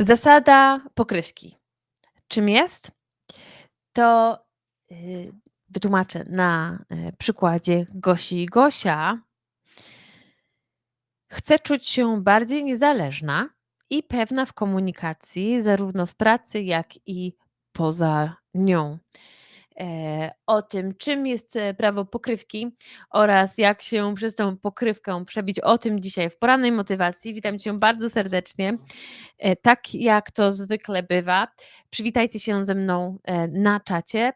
Zasada pokrywki. Czym jest? To, y, wytłumaczę na, y, przykładzie Gosi i Gosia chce czuć się bardziej niezależna i pewna w komunikacji, zarówno w pracy, jak i poza nią. E, o tym, czym jest, e, prawo pokrywki oraz jak się przez tą pokrywkę przebić, o tym dzisiaj w porannej motywacji. Witam cię bardzo serdecznie. E, tak jak to zwykle bywa, przywitajcie się ze mną, na czacie.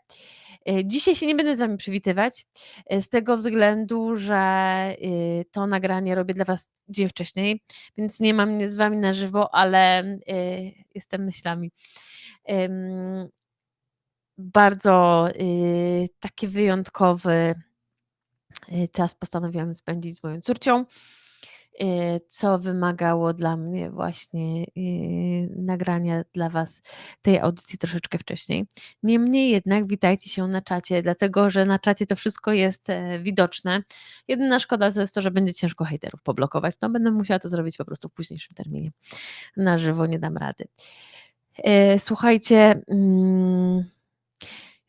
Dzisiaj się nie będę z wami przywitywać, z tego względu, że, to nagranie robię dla was dzień wcześniej, więc nie mam mnie z wami na żywo, ale, jestem myślami. Bardzo, y, taki wyjątkowy, y, czas postanowiłam spędzić z moją córcią, y, co wymagało dla mnie właśnie, nagrania dla was tej audycji troszeczkę wcześniej. Niemniej jednak witajcie się na czacie, dlatego że na czacie to wszystko jest, e, widoczne. Jedyna szkoda to jest to, że będzie ciężko hejterów poblokować. No, będę musiała to zrobić po prostu w późniejszym terminie. Na żywo nie dam rady. E, słuchajcie, mm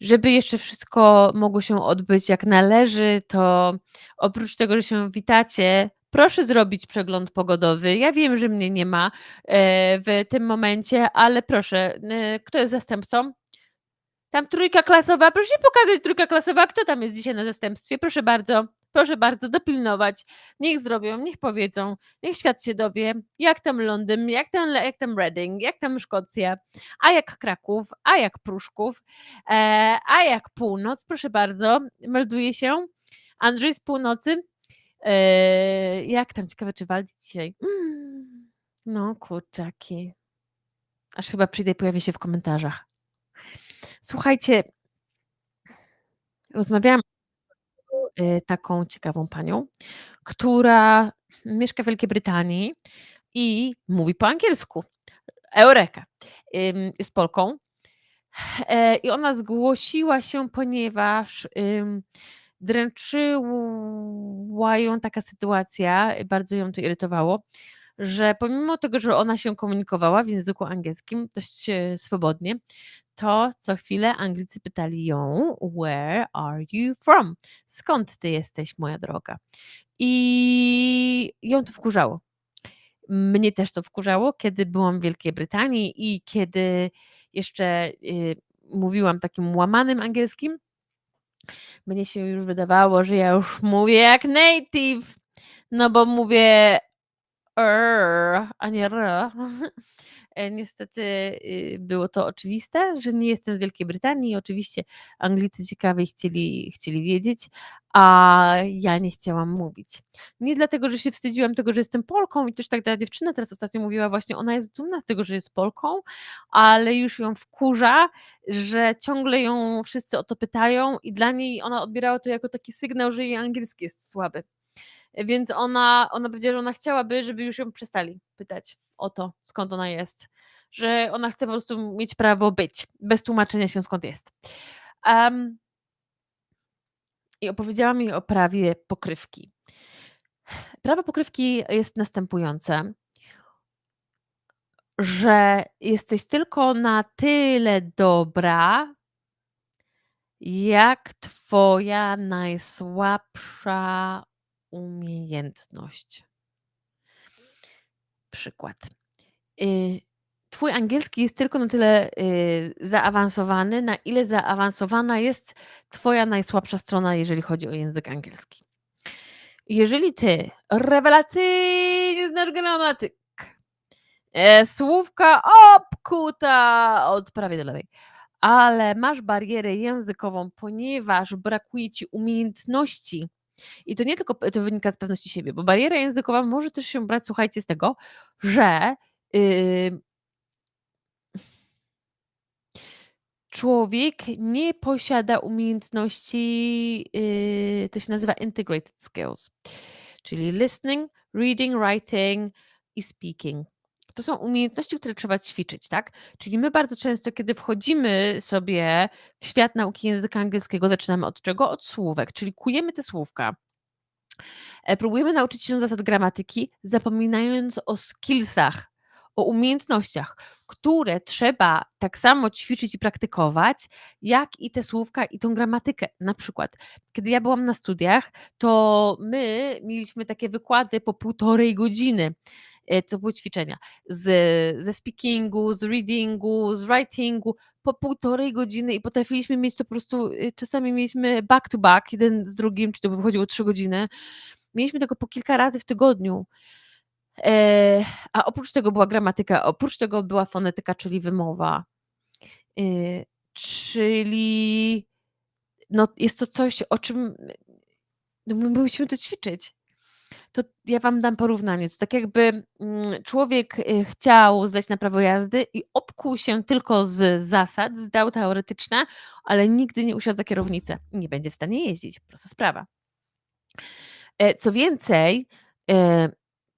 żeby jeszcze wszystko mogło się odbyć jak należy, to oprócz tego, że się witacie, proszę zrobić przegląd pogodowy. Ja wiem, że mnie nie ma e, w tym momencie, ale proszę, e, kto jest zastępcą? Tam trójka klasowa, proszę pokazać trójka klasowa, kto tam jest dzisiaj na zastępstwie, proszę bardzo. Proszę bardzo, dopilnować. Niech zrobią, niech powiedzą, niech świat się dowie, jak tam Londyn, jak tam, jak tam Reading, jak tam Szkocja, a jak Kraków, a jak Pruszków, e, a jak Północ. Proszę bardzo, melduje się. Andrzej z Północy. E, jak tam, ciekawe, czy walczy dzisiaj? Mm, no, kurczaki. Aż chyba przyjdę i pojawię się w komentarzach. Słuchajcie, rozmawiałam taką ciekawą panią, która mieszka w Wielkiej Brytanii i mówi po angielsku. Eureka! Jest Polką. E, I ona zgłosiła się, ponieważ dręczyła ją taka sytuacja, bardzo ją to irytowało, że pomimo tego, że ona się komunikowała w języku angielskim dość e, swobodnie, to co chwilę Anglicy pytali ją: Where are you from? Skąd ty jesteś, moja droga? I ją to wkurzało. Mnie też to wkurzało, kiedy byłam w Wielkiej Brytanii i kiedy jeszcze y, mówiłam takim łamanym angielskim. Mnie się już wydawało, że ja już mówię jak native, no bo mówię R, a nie R. E, niestety y, było to oczywiste, że nie jestem w Wielkiej Brytanii oczywiście Anglicy ciekawie chcieli, chcieli wiedzieć, a ja nie chciałam mówić. Nie dlatego, że się wstydziłam tego, że jestem Polką i też tak ta dziewczyna teraz ostatnio mówiła właśnie, ona jest dumna z tego, że jest Polką, ale już ją wkurza, że ciągle ją wszyscy o to pytają i dla niej ona odbierała to jako taki sygnał, że jej angielski jest słaby. Więc ona, ona powiedziała, że ona chciałaby, żeby już ją przestali pytać o to, skąd ona jest. Że ona chce po prostu mieć prawo być, bez tłumaczenia się skąd jest. Um, I opowiedziała mi o prawie pokrywki. Prawo pokrywki jest następujące, że jesteś tylko na tyle dobra, jak twoja najsłabsza umiejętność. Przykład. Y, twój angielski jest tylko na tyle y, zaawansowany, na ile zaawansowana jest Twoja najsłabsza strona, jeżeli chodzi o język angielski. Jeżeli ty rewelacyjnie znasz gramatyk, e, słówka obkuta od prawej do lewej, ale masz barierę językową, ponieważ brakuje ci umiejętności i to nie tylko to wynika z pewności siebie, bo bariera językowa może też się brać, słuchajcie, z tego, że yy, człowiek nie posiada umiejętności, yy, to się nazywa integrated skills, czyli listening, reading, writing i speaking. To są umiejętności, które trzeba ćwiczyć, tak? Czyli my bardzo często, kiedy wchodzimy sobie w świat nauki języka angielskiego, zaczynamy od czego? Od słówek, czyli kujemy te słówka. E, próbujemy nauczyć się zasad gramatyki, zapominając o skillsach, o umiejętnościach, które trzeba tak samo ćwiczyć i praktykować, jak i te słówka i tą gramatykę. Na przykład, kiedy ja byłam na studiach, to my mieliśmy takie wykłady po półtorej godziny. E, to były ćwiczenia z, ze speakingu, z readingu, z writingu po półtorej godziny i potrafiliśmy mieć to po prostu, y, czasami mieliśmy back to back, jeden z drugim, czy to wychodziło trzy godziny. Mieliśmy tego po kilka razy w tygodniu. E, a oprócz tego była gramatyka, oprócz tego była fonetyka, czyli wymowa. E, czyli no, jest to coś, o czym no, my musimy to ćwiczyć. To ja wam dam porównanie. To tak jakby mm, człowiek y, chciał zdać na prawo jazdy i obkuł się tylko z zasad, zdał teoretyczne, ale nigdy nie usiadł za kierownicę. Nie będzie w stanie jeździć. Prosta sprawa. E, co więcej, e,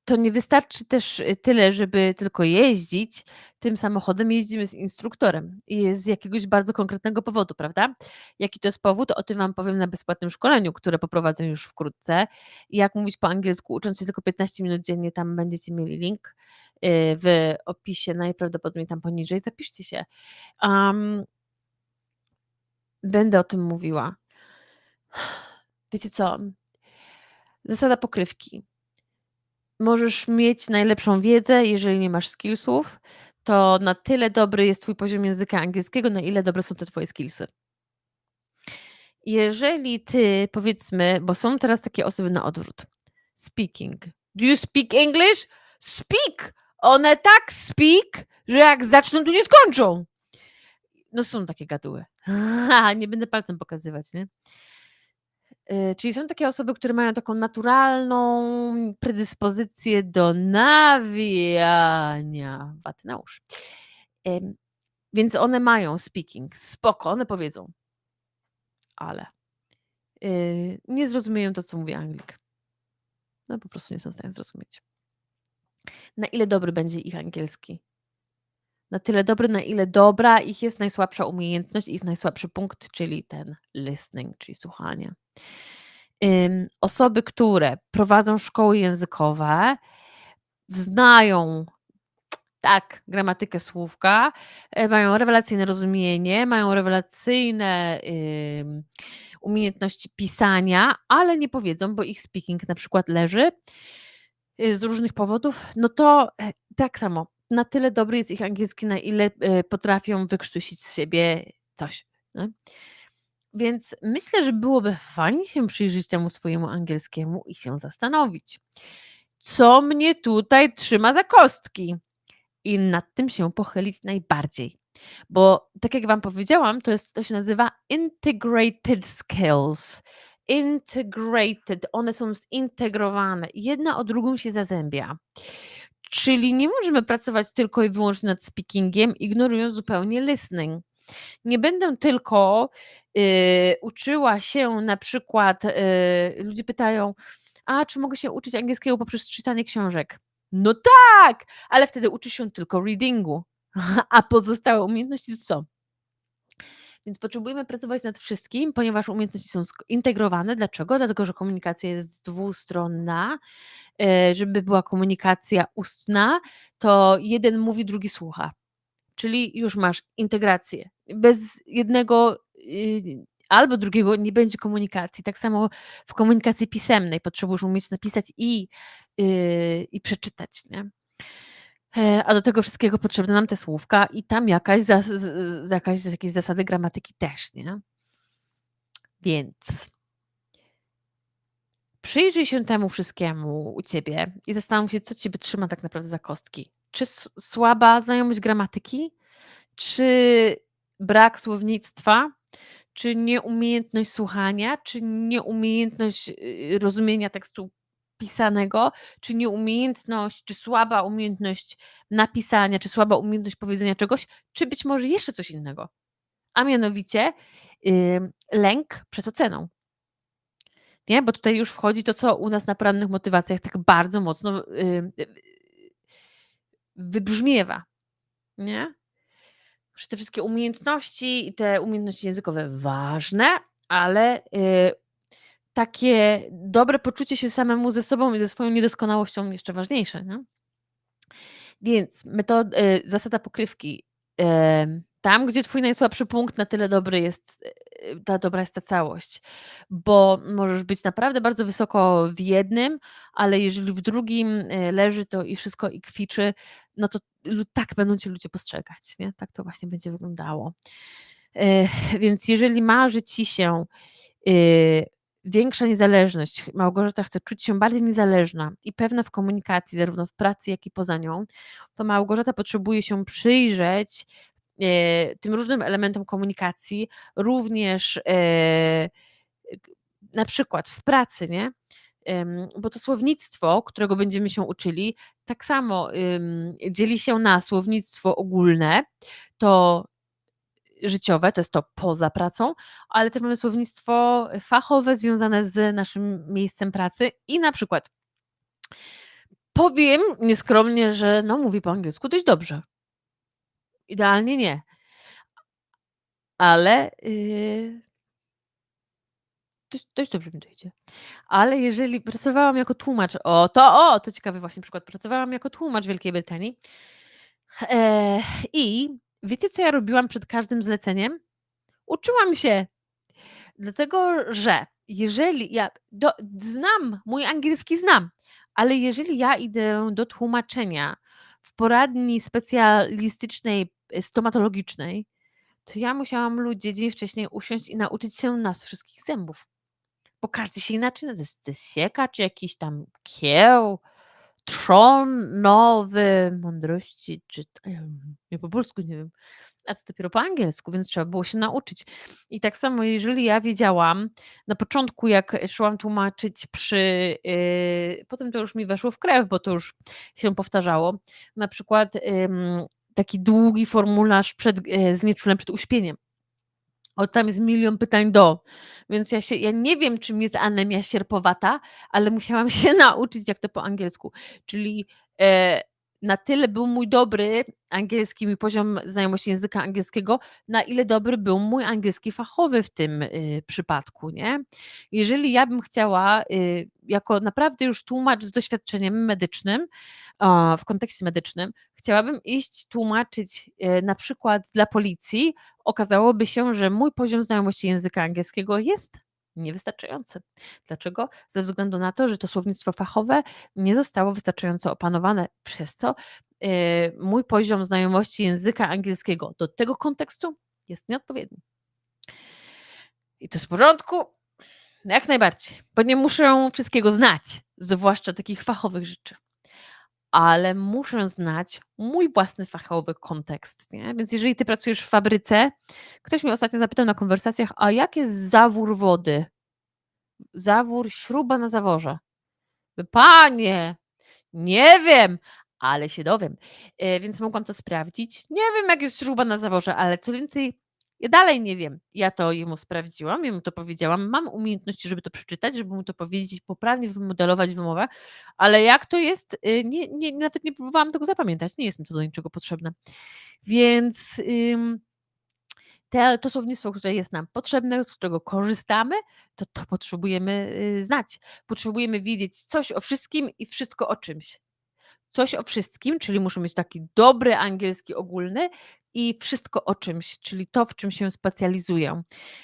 to nie wystarczy też y, tyle, żeby tylko jeździć tym samochodem, jeździmy z instruktorem i z jakiegoś bardzo konkretnego powodu, prawda? Jaki to jest powód, o tym Wam powiem na bezpłatnym szkoleniu, które poprowadzę już wkrótce. Jak mówić po angielsku, ucząc się tylko 15 minut dziennie, tam będziecie mieli link y, w opisie, najprawdopodobniej tam poniżej, zapiszcie się. Um, będę o tym mówiła. Wiecie co? Zasada pokrywki możesz mieć najlepszą wiedzę, jeżeli nie masz skillsów, to na tyle dobry jest twój poziom języka angielskiego, na ile dobre są te twoje skillsy. Jeżeli ty, powiedzmy, bo są teraz takie osoby na odwrót. Speaking. Do you speak English? Speak! One tak speak, że jak zaczną, to nie skończą. No są takie gaduły. nie będę palcem pokazywać, nie? Y, czyli są takie osoby, które mają taką naturalną predyspozycję do nawijania waty na uszy. Więc one mają speaking, spoko, one powiedzą, ale y, nie zrozumieją to, co mówi Anglik. No po prostu nie są w stanie zrozumieć. Na ile dobry będzie ich angielski? Na tyle dobry, na ile dobra ich jest najsłabsza umiejętność, ich najsłabszy punkt, czyli ten listening, czyli słuchanie osoby, które prowadzą szkoły językowe, znają tak, gramatykę słówka, e, mają rewelacyjne rozumienie, mają rewelacyjne umiejętności pisania, ale nie powiedzą, bo ich speaking na przykład leży y, z różnych powodów, no to e, tak samo, na tyle dobry jest ich angielski, na ile e, potrafią wykrztusić z siebie coś. Więc myślę, że byłoby fajnie się przyjrzeć temu swojemu angielskiemu i się zastanowić, co mnie tutaj trzyma za kostki i nad tym się pochylić najbardziej. Bo tak jak Wam powiedziałam, to jest to się nazywa integrated skills. Integrated, one są zintegrowane, jedna o drugą się zazębia. Czyli nie możemy pracować tylko i wyłącznie nad speakingiem, ignorując zupełnie listening. Nie będę tylko y, uczyła się na przykład, y, ludzie pytają, a czy mogę się uczyć angielskiego poprzez czytanie książek? No tak, ale wtedy uczy się tylko readingu, a pozostałe umiejętności co? Więc potrzebujemy pracować nad wszystkim, ponieważ umiejętności są zintegrowane. Dlaczego? Dlatego, że komunikacja jest dwustronna. Y, żeby była komunikacja ustna, to jeden mówi, drugi słucha czyli już masz integrację. Bez jednego y, albo drugiego nie będzie komunikacji. Tak samo w komunikacji pisemnej potrzebujesz umieć napisać i, y, i przeczytać. Nie? E, a do tego wszystkiego potrzebne nam te słówka i tam jakaś, zas, jakaś jakieś zasady gramatyki też, nie? Więc przyjrzyj się temu wszystkiemu u ciebie i zastanów się, co ciebie trzyma tak naprawdę za kostki. Czy słaba znajomość gramatyki? Czy brak słownictwa? Czy nieumiejętność słuchania? Czy nieumiejętność y, rozumienia tekstu pisanego? Czy nieumiejętność, czy słaba umiejętność napisania, czy słaba umiejętność powiedzenia czegoś? Czy być może jeszcze coś innego? A mianowicie yy, lęk przed oceną. Nie? Bo tutaj już wchodzi to, co u nas na porannych motywacjach tak bardzo mocno yy, wybrzmiewa, nie? Że te wszystkie umiejętności i te umiejętności językowe ważne, ale y, takie dobre poczucie się samemu ze sobą i ze swoją niedoskonałością jeszcze ważniejsze, nie? Więc metod y, zasada pokrywki. Em, tam, gdzie twój najsłabszy punkt, na tyle dobry jest, y, ta dobra jest ta całość. Bo możesz być naprawdę bardzo wysoko w jednym, ale jeżeli w drugim y, leży to i wszystko i kwiczy, no to tak będą cię ludzie postrzegać, nie? Tak to właśnie będzie wyglądało. Więc jeżeli marzy ci się, większa niezależność, Małgorzata chce czuć się bardziej niezależna i pewna w komunikacji, zarówno w pracy, jak i poza nią, to Małgorzata potrzebuje się przyjrzeć, e, tym różnym elementom komunikacji, również, e, na przykład w pracy, nie? Bo to słownictwo, którego będziemy się uczyli, tak samo, dzieli się na słownictwo ogólne, to życiowe, to jest to poza pracą, ale też mamy słownictwo fachowe związane z naszym miejscem pracy i na przykład powiem nieskromnie, że no mówi po angielsku dość dobrze. Idealnie nie. Ale, yy dość dość dobrze mi to. Ale jeżeli pracowałam jako tłumacz o, to o, to ciekawy właśnie przykład. Pracowałam jako tłumacz w Wielkiej Brytanii. Eee, I wiecie, co ja robiłam przed każdym zleceniem? Uczyłam się. Dlatego, że jeżeli ja do znam, mój angielski znam, ale jeżeli ja idę do tłumaczenia w poradni specjalistycznej, stomatologicznej, to ja musiałam ludzie dzień wcześniej usiąść i nauczyć się nas wszystkich zębów. Bo każdy się inaczej nazywa. To jest sieka, czy jakiś tam kieł, trzon nowy mądrości, czy ja po polsku nie wiem, a co dopiero po angielsku, więc trzeba było się nauczyć. I tak samo, jeżeli ja wiedziałam na początku, jak szłam tłumaczyć przy, yy, potem to już mi weszło w krew, bo to już się powtarzało, na przykład ym, taki długi formularz przed, znieczulem przed uśpieniem. O, tam jest milion pytań do, więc ja się ja nie wiem, czym jest anemia sierpowata, ale musiałam się nauczyć, jak to po angielsku. Czyli, e, na tyle był mój dobry angielski, mój poziom znajomości języka angielskiego, na ile dobry był mój angielski fachowy w tym, y, przypadku, nie? Jeżeli ja bym chciała, y, jako naprawdę już tłumacz z doświadczeniem medycznym, o, w kontekście medycznym, chciałabym iść tłumaczyć, y, na przykład dla policji, okazałoby się, że mój poziom znajomości języka angielskiego jest niewystarczający. Dlaczego? Ze względu na to, że to słownictwo fachowe nie zostało wystarczająco opanowane, przez co, yy, mój poziom znajomości języka angielskiego do tego kontekstu jest nieodpowiedni. I to jest w porządku? Jak najbardziej, bo nie muszę wszystkiego znać, zwłaszcza takich fachowych rzeczy. Ale muszę znać mój własny fachowy kontekst, nie? Więc jeżeli ty pracujesz w fabryce, ktoś mnie ostatnio zapytał na konwersacjach: „A jak jest zawór wody?” Zawór, śruba na zaworze. Panie, nie wiem, ale się dowiem. Yy, więc mogłam to sprawdzić. Nie wiem, jak jest śruba na zaworze, ale co więcej, ja dalej nie wiem. Ja to jemu sprawdziłam, jemu to powiedziałam. Mam umiejętności, żeby to przeczytać, żeby mu to powiedzieć, poprawnie wymodelować wymowę, ale jak to jest, yy, nie nie nawet nie próbowałam tego zapamiętać. Nie jest mi to do niczego potrzebne. Więc, ym, te to słownictwo, które jest nam potrzebne, z którego korzystamy, to to potrzebujemy, yy, znać. Potrzebujemy wiedzieć coś o wszystkim i wszystko o czymś. Coś o wszystkim, czyli muszę mieć taki dobry angielski ogólny i wszystko o czymś, czyli to, w czym się specjalizuję.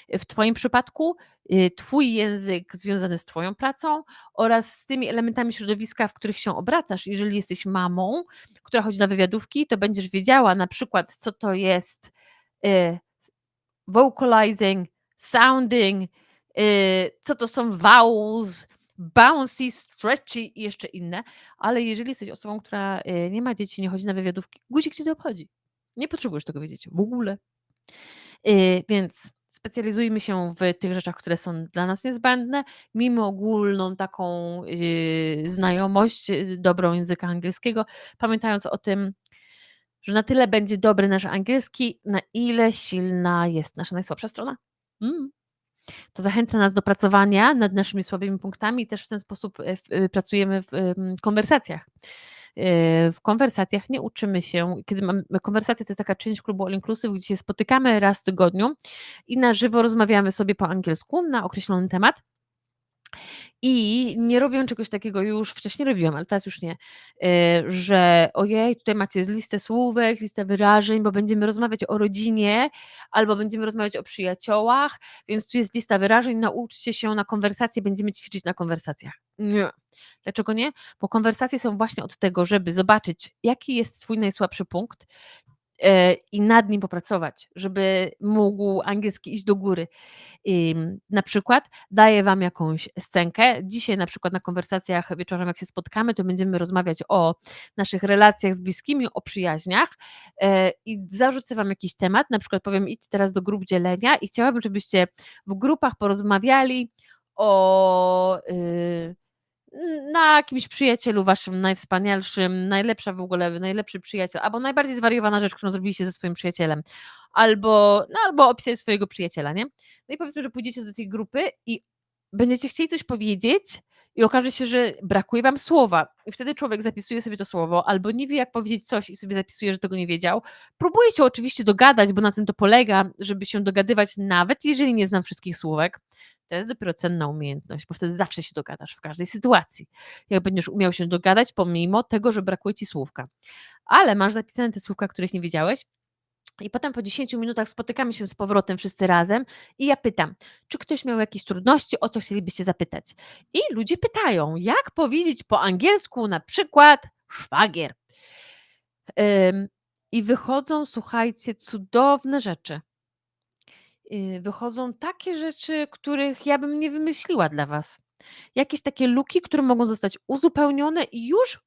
W twoim przypadku, yy, twój język związany z twoją pracą oraz z tymi elementami środowiska, w których się obracasz. Jeżeli jesteś mamą, która chodzi na wywiadówki, to będziesz wiedziała na przykład, co to jest, yy, vocalizing, sounding, yy, co to są vowels, bouncy, stretchy i jeszcze inne. Ale jeżeli jesteś osobą, która, nie ma dzieci, nie chodzi na wywiadówki, guzik cię nie obchodzi. Nie potrzebujesz tego wiedzieć w ogóle. Yy, więc specjalizujmy się w tych rzeczach, które są dla nas niezbędne. Miejmy ogólną taką, yy, znajomość, yy, dobrą języka angielskiego, pamiętając o tym, że na tyle będzie dobry nasz angielski, na ile silna jest nasza najsłabsza strona. Mm. To zachęca nas do pracowania nad naszymi słabymi punktami i też w ten sposób, yy, w pracujemy w, konwersacjach. Yy, w konwersacjach nie uczymy się kiedy mamy konwersacje to jest taka część klubu All Inclusive, gdzie się spotykamy raz w tygodniu i na żywo rozmawiamy sobie po angielsku na określony temat. I nie robią czegoś takiego już wcześniej robiłam, ale teraz już nie, yy, że ojej, tutaj macie listę słówek, listę wyrażeń, bo będziemy rozmawiać o rodzinie albo będziemy rozmawiać o przyjaciołach, więc tu jest lista wyrażeń, nauczcie się na konwersację, będziemy ćwiczyć na konwersacjach. Nie. Dlaczego nie? Bo konwersacje są właśnie od tego, żeby zobaczyć, jaki jest twój najsłabszy punkt, i nad nim popracować, żeby mógł angielski iść do góry. Na przykład daję wam jakąś scenkę. Dzisiaj na przykład na konwersacjach wieczorem, jak się spotkamy, to będziemy rozmawiać o naszych relacjach z bliskimi, o przyjaźniach, yy, i zarzucę wam jakiś temat, na przykład powiem: "Idź teraz do grup dzielenia" i chciałabym, żebyście w grupach porozmawiali o, yy, na kimś przyjacielu waszym najwspanialszym, najlepsza w ogóle najlepszy przyjaciel, albo najbardziej zwariowana rzecz, którą zrobiliście ze swoim przyjacielem, albo no, albo opisać swojego przyjaciela, nie? No i powiedzmy, że pójdziecie do tej grupy i będziecie chcieli coś powiedzieć i okaże się, że brakuje wam słowa i wtedy człowiek zapisuje sobie to słowo, albo nie wie, jak powiedzieć coś i sobie zapisuje, że tego nie wiedział. Próbuje się oczywiście dogadać, bo na tym to polega, żeby się dogadywać, nawet jeżeli nie znam wszystkich słówek. To jest dopiero cenna umiejętność, bo wtedy zawsze się dogadasz w każdej sytuacji. Jak będziesz umiał się dogadać, pomimo tego, że brakuje ci słówka. Ale masz zapisane te słówka, których nie wiedziałeś i potem po 10 minutach spotykamy się z powrotem wszyscy razem i ja pytam: "Czy ktoś miał jakieś trudności, o co chcielibyście zapytać?" I ludzie pytają, jak powiedzieć po angielsku na przykład szwagier. Ym, i wychodzą, słuchajcie, cudowne rzeczy. Yy, wychodzą takie rzeczy, których ja bym nie wymyśliła dla was. Jakieś takie luki, które mogą zostać uzupełnione i już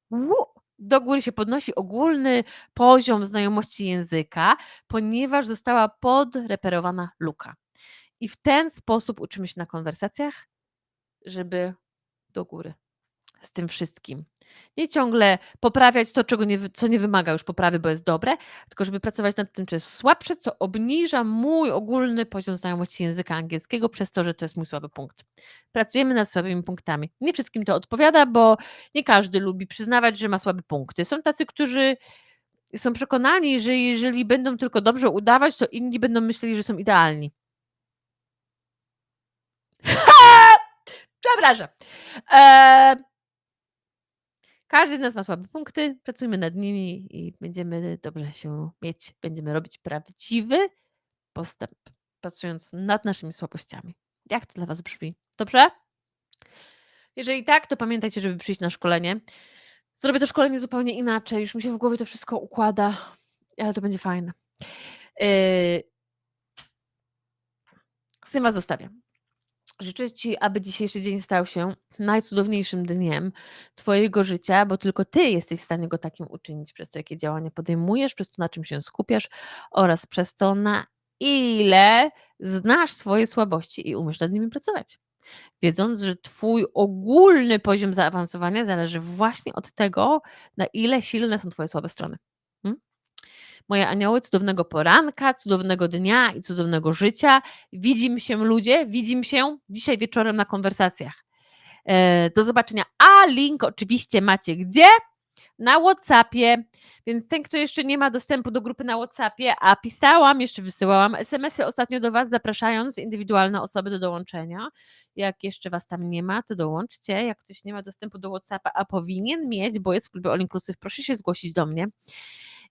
do góry się podnosi ogólny poziom znajomości języka, ponieważ została podreperowana luka. I w ten sposób uczymy się na konwersacjach, żeby do góry z tym wszystkim. Nie ciągle poprawiać to, czego nie co nie wymaga już poprawy, bo jest dobre, tylko żeby pracować nad tym, co jest słabsze, co obniża mój ogólny poziom znajomości języka angielskiego, przez to, że to jest mój słaby punkt. Pracujemy nad słabymi punktami. Nie wszystkim to odpowiada, bo nie każdy lubi przyznawać, że ma słabe punkty. Są tacy, którzy są przekonani, że jeżeli będą tylko dobrze udawać, to inni będą myśleli, że są idealni. Przepraszam. Eee każdy z nas ma słabe punkty, pracujmy nad nimi i będziemy dobrze się mieć. Będziemy robić prawdziwy postęp, pracując nad naszymi słabościami. Jak to dla was brzmi? Dobrze? Jeżeli tak, to pamiętajcie, żeby przyjść na szkolenie. Zrobię to szkolenie zupełnie inaczej, już mi się w głowie to wszystko układa, ale to będzie fajne. Yy z tym was zostawiam. Życzę ci, aby dzisiejszy dzień stał się najcudowniejszym dniem twojego życia, bo tylko ty jesteś w stanie go takim uczynić przez to, jakie działania podejmujesz, przez to, na czym się skupiasz oraz przez to, na ile znasz swoje słabości i umiesz nad nimi pracować. Wiedząc, że twój ogólny poziom zaawansowania zależy właśnie od tego, na ile silne są twoje słabe strony. Moje anioły, cudownego poranka, cudownego dnia i cudownego życia. Widzimy się ludzie, widzimy się dzisiaj wieczorem na konwersacjach. Yy, do zobaczenia. A link oczywiście macie gdzie? Na WhatsAppie. Więc ten, kto jeszcze nie ma dostępu do grupy na WhatsAppie, a pisałam, jeszcze wysyłałam SMS-y ostatnio do was, zapraszając indywidualne osoby do dołączenia. Jak jeszcze was tam nie ma, to dołączcie. Jak ktoś nie ma dostępu do WhatsAppa, a powinien mieć, bo jest w klubie All Inclusive, proszę się zgłosić do mnie.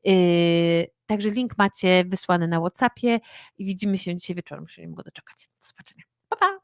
Yy, także link macie wysłany na WhatsAppie i widzimy się dzisiaj wieczorem, się nie mogę doczekać. Do zobaczenia. Pa, pa!